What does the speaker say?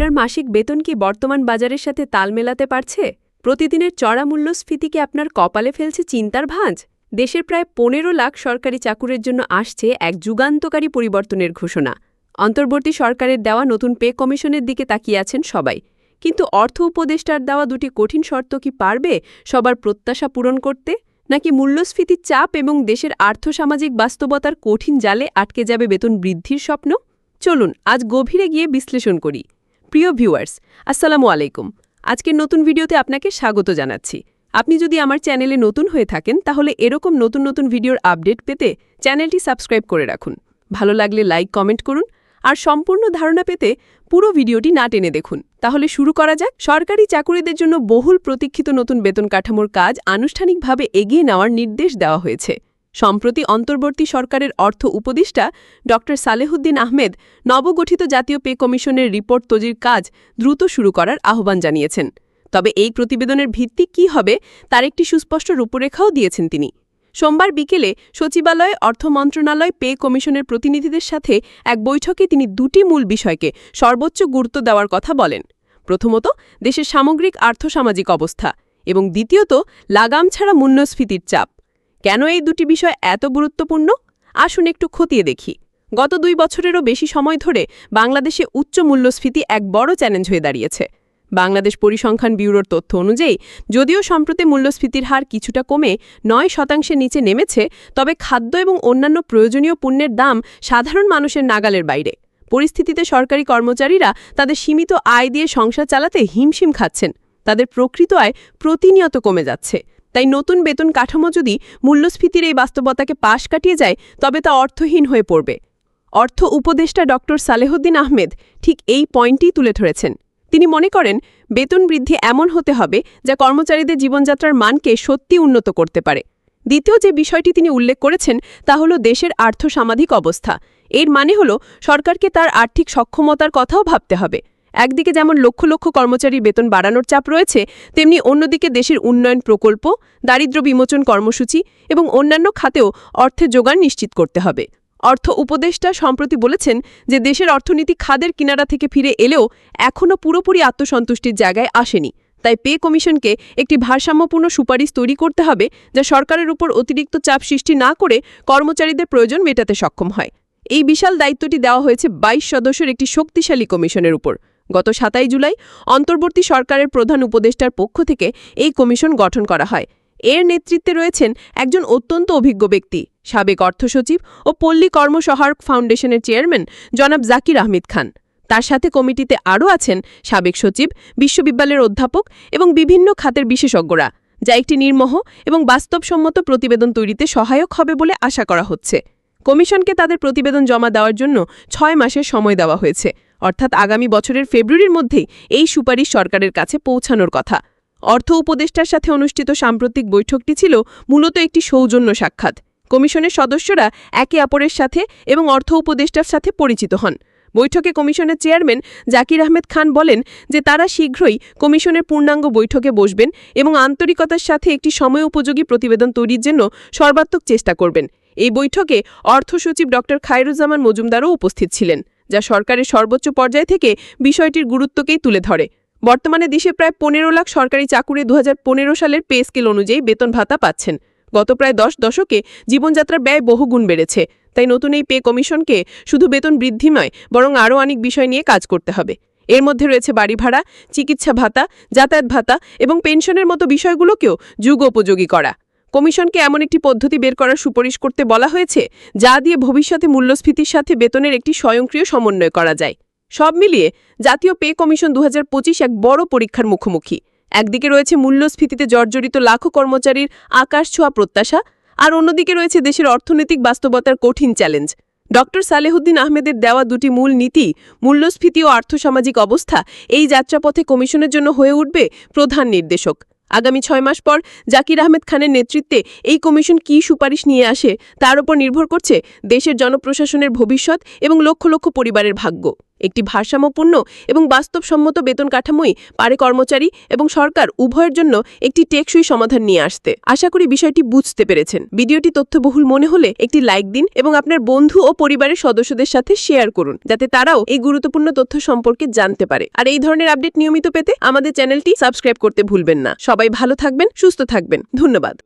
আপনার মাসিক বেতন কি বর্তমান বাজারের সাথে তাল মেলাতে পারছে? প্রতিদিনের চড়া মূল্যস্ফীতি কি আপনার কপালে ফেলছে চিন্তার ভাঁজ? দেশের প্রায় পনেরো লাখ সরকারি চাকুরের জন্য আসছে এক যুগান্তকারী পরিবর্তনের ঘোষণা। অন্তর্বর্তী সরকারের দেওয়া নতুন পে কমিশনের দিকে তাকিয়ে আছেন সবাই। কিন্তু অর্থ উপদেষ্টার দেওয়া দুটি কঠিন শর্ত কি পারবে সবার প্রত্যাশা পূরণ করতে? নাকি মূল্যস্ফীতির চাপ এবং দেশের আর্থসামাজিক বাস্তবতার কঠিন জালে আটকে যাবে বেতন বৃদ্ধির স্বপ্ন? চলুন, আজ গভীরে গিয়ে বিশ্লেষণ করি। প্রিয় ভিউয়ার্স, আসসালামু আলাইকুম। আজকের নতুন ভিডিওতে আপনাকে স্বাগত জানাচ্ছি। আপনি যদি আমার চ্যানেলে নতুন হয়ে থাকেন, তাহলে এরকম নতুন নতুন ভিডিওর আপডেট পেতে চ্যানেলটি সাবস্ক্রাইব করে রাখুন। ভালো লাগলে লাইক, কমেন্ট করুন আর সম্পূর্ণ ধারণা পেতে পুরো ভিডিওটি না টেনে দেখুন। তাহলে শুরু করা যাক। সরকারি চাকুরিদের জন্য বহুল প্রতীক্ষিত নতুন বেতন কাঠামোর কাজ আনুষ্ঠানিকভাবে এগিয়ে নেওয়ার নির্দেশ দেওয়া হয়েছে। সম্প্রতি অন্তর্বর্তী সরকারের অর্থ উপদেষ্টা ড. সালেহুদ্দিন আহমেদ নবগঠিত জাতীয় পে কমিশনের রিপোর্ট তৈরির কাজ দ্রুত শুরু করার আহ্বান জানিয়েছেন। তবে এই প্রতিবেদনের ভিত্তি কি হবে তার একটি সুস্পষ্ট রূপরেখাও দিয়েছেন তিনি। সোমবার বিকেলে সচিবালয়ে অর্থ মন্ত্রণালয় পে কমিশনের প্রতিনিধিদের সাথে এক বৈঠকে তিনি দুটি মূল বিষয়কে সর্বোচ্চ গুরুত্ব দেওয়ার কথা বলেন। প্রথমত, দেশের সামগ্রিক আর্থসামাজিক অবস্থা এবং দ্বিতীয়ত, লাগাম ছাড়া মূল্যস্ফীতির চাপ। কেন এই দুটি বিষয় এত গুরুত্বপূর্ণ? আসুন একটু খতিয়ে দেখি। গত দুই বছরেরও বেশি সময় ধরে বাংলাদেশে উচ্চ মূল্যস্ফীতি এক বড় চ্যালেঞ্জ হয়ে দাঁড়িয়েছে। বাংলাদেশ পরিসংখ্যান ব্যুরোর তথ্য অনুযায়ী, যদিও সম্প্রতি মূল্যস্ফীতির হার কিছুটা কমে নয় শতাংশের নিচে নেমেছে, তবে খাদ্য এবং অন্যান্য প্রয়োজনীয় পণ্যের দাম সাধারণ মানুষের নাগালের বাইরে। পরিস্থিতিতে সরকারি কর্মচারীরা তাদের সীমিত আয় দিয়ে সংসার চালাতে হিমশিম খাচ্ছেন। তাদের প্রকৃত আয় প্রতিনিয়ত কমে যাচ্ছে। তাই নতুন বেতন কাঠামো যদি মূল্যস্ফীতির এই বাস্তবতাকে পাশ কাটিয়ে যায়, তবে তা অর্থহীন হয়ে পড়বে। অর্থ উপদেষ্টা ড. সালেহুদ্দিন আহমেদ ঠিক এই পয়েন্টই তুলে ধরেছেন। তিনি মনে করেন, বেতন বৃদ্ধি এমন হতে হবে যা কর্মচারীদের জীবনযাত্রার মানকে সত্যি উন্নত করতে পারে। দ্বিতীয় যে বিষয়টি তিনি উল্লেখ করেছেন, তা হল দেশের আর্থসামাজিক অবস্থা। এর মানে হল সরকারকে তার আর্থিক সক্ষমতার কথাও ভাবতে হবে। একদিকে যেমন লক্ষ লক্ষ কর্মচারীর বেতন বাড়ানোর চাপ রয়েছে, তেমনি অন্যদিকে দেশের উন্নয়ন প্রকল্প, দারিদ্র বিমোচন কর্মসূচি এবং অন্যান্য খাতেও অর্থের যোগান নিশ্চিত করতে হবে। অর্থ উপদেষ্টা সম্প্রতি বলেছেন যে দেশের অর্থনীতি খাদের কিনারা থেকে ফিরে এলেও এখনও পুরোপুরি আত্মসন্তুষ্টির জায়গায় আসেনি। তাই পে কমিশনকে একটি ভারসাম্যপূর্ণ সুপারিশ তৈরি করতে হবে যা সরকারের উপর অতিরিক্ত চাপ সৃষ্টি না করে কর্মচারীদের প্রয়োজন মেটাতে সক্ষম হয়। এই বিশাল দায়িত্বটি দেওয়া হয়েছে ২২ সদস্যের একটি শক্তিশালী কমিশনের উপর। গত সাতাই জুলাই অন্তর্বর্তী সরকারের প্রধান উপদেষ্টার পক্ষ থেকে এই কমিশন গঠন করা হয়। এর নেতৃত্বে রয়েছেন একজন অত্যন্ত অভিজ্ঞ ব্যক্তি, সাবেক অর্থসচিব ও পল্লী কর্মসহায়ক ফাউন্ডেশনের চেয়ারম্যান জনাব জাকির আহমেদ খান। তার সাথে কমিটিতে আরও আছেন সাবেক সচিব, বিশ্ববিদ্যালয়ের অধ্যাপক এবং বিভিন্ন খাতের বিশেষজ্ঞরা, যা একটি নির্মহ এবং বাস্তবসম্মত প্রতিবেদন তৈরিতে সহায়ক হবে বলে আশা করা হচ্ছে। কমিশনকে তাদের প্রতিবেদন জমা দেওয়ার জন্য ছয় মাসের সময় দেওয়া হয়েছে। অর্থাৎ আগামী বছরের ফেব্রুয়ারির মধ্যেই এই সুপারিশ সরকারের কাছে পৌঁছানোর কথা। অর্থ উপদেষ্টার সাথে অনুষ্ঠিত সাম্প্রতিক বৈঠকটি ছিল মূলত একটি সৌজন্য সাক্ষাৎ। কমিশনের সদস্যরা একে অপরের সাথে এবং অর্থ উপদেষ্টার সাথে পরিচিত হন। বৈঠকে কমিশনের চেয়ারম্যান জাকির আহমেদ খান বলেন যে তারা শীঘ্রই কমিশনের পূর্ণাঙ্গ বৈঠকে বসবেন এবং আন্তরিকতার সাথে একটি সময় উপযোগী প্রতিবেদন তৈরির জন্য সর্বাত্মক চেষ্টা করবেন। এই বৈঠকে অর্থ সচিব ড খায়রুজ্জামান মজুমদারও উপস্থিত ছিলেন। যা সরকারের সর্বোচ্চ পর্যায় থেকে বিষয়টির গুরুত্বকেই তুলে ধরে। বর্তমানে দেশে প্রায় পনেরো লাখ সরকারি চাকুরে দু হাজার পনেরো সালের পে স্কেল অনুযায়ী বেতন ভাতা পাচ্ছেন। গত প্রায় দশ দশকে জীবনযাত্রার ব্যয় বহুগুণ বেড়েছে। তাই নতুন এই পে কমিশনকে শুধু বেতন বৃদ্ধি নয়, বরং আরও অনেক বিষয় নিয়ে কাজ করতে হবে। এর মধ্যে রয়েছে বাড়ি ভাড়া, চিকিৎসা ভাতা, যাতায়াত ভাতা এবং পেনশনের মতো বিষয়গুলোকেও যুগ উপযোগী করা। কমিশনকে এমন একটি পদ্ধতি বের করার সুপারিশ করতে বলা হয়েছে, যা দিয়ে ভবিষ্যতে মূল্যস্ফীতির সাথে বেতনের একটি স্বয়ংক্রিয় সমন্বয় করা যায়। সব মিলিয়ে জাতীয় পে কমিশন দু এক বড় পরীক্ষার মুখোমুখি। একদিকে রয়েছে মূল্যস্ফীতিতে জর্জরিত লাখো কর্মচারীর আকাশ ছোঁয়া প্রত্যাশা, আর অন্যদিকে রয়েছে দেশের অর্থনৈতিক বাস্তবতার কঠিন চ্যালেঞ্জ। ড সালেহুদ্দিন আহমেদের দেওয়া দুটি মূল নীতি, মূল্যস্ফীতি ও আর্থসামাজিক অবস্থা, এই যাত্রাপথে কমিশনের জন্য হয়ে উঠবে প্রধান নির্দেশক। আগামী ছয় মাস পর জাকির আহমেদ খানের নেতৃত্বে এই কমিশন কি সুপারিশ নিয়ে আসে তার উপর নির্ভর করছে দেশের জনপ্রশাসনের ভবিষ্যৎ এবং লক্ষ লক্ষ পরিবারের ভাগ্য। একটি ভারসাম্যপূর্ণ এবং বাস্তবসম্মত বেতন কাঠামোই পারে কর্মচারী এবং সরকার উভয়ের জন্য একটি টেকসই সমাধান নিয়ে আসতে। আশা করি বিষয়টি বুঝতে পেরেছেন। ভিডিওটি তথ্যবহুল মনে হলে একটি লাইক দিন এবং আপনার বন্ধু ও পরিবারের সদস্যদের সাথে শেয়ার করুন, যাতে তারাও এই গুরুত্বপূর্ণ তথ্য সম্পর্কে জানতে পারে। আর এই ধরনের আপডেট নিয়মিত পেতে আমাদের চ্যানেলটি সাবস্ক্রাইব করতে ভুলবেন না। সবাই ভালো থাকবেন, সুস্থ থাকবেন। ধন্যবাদ।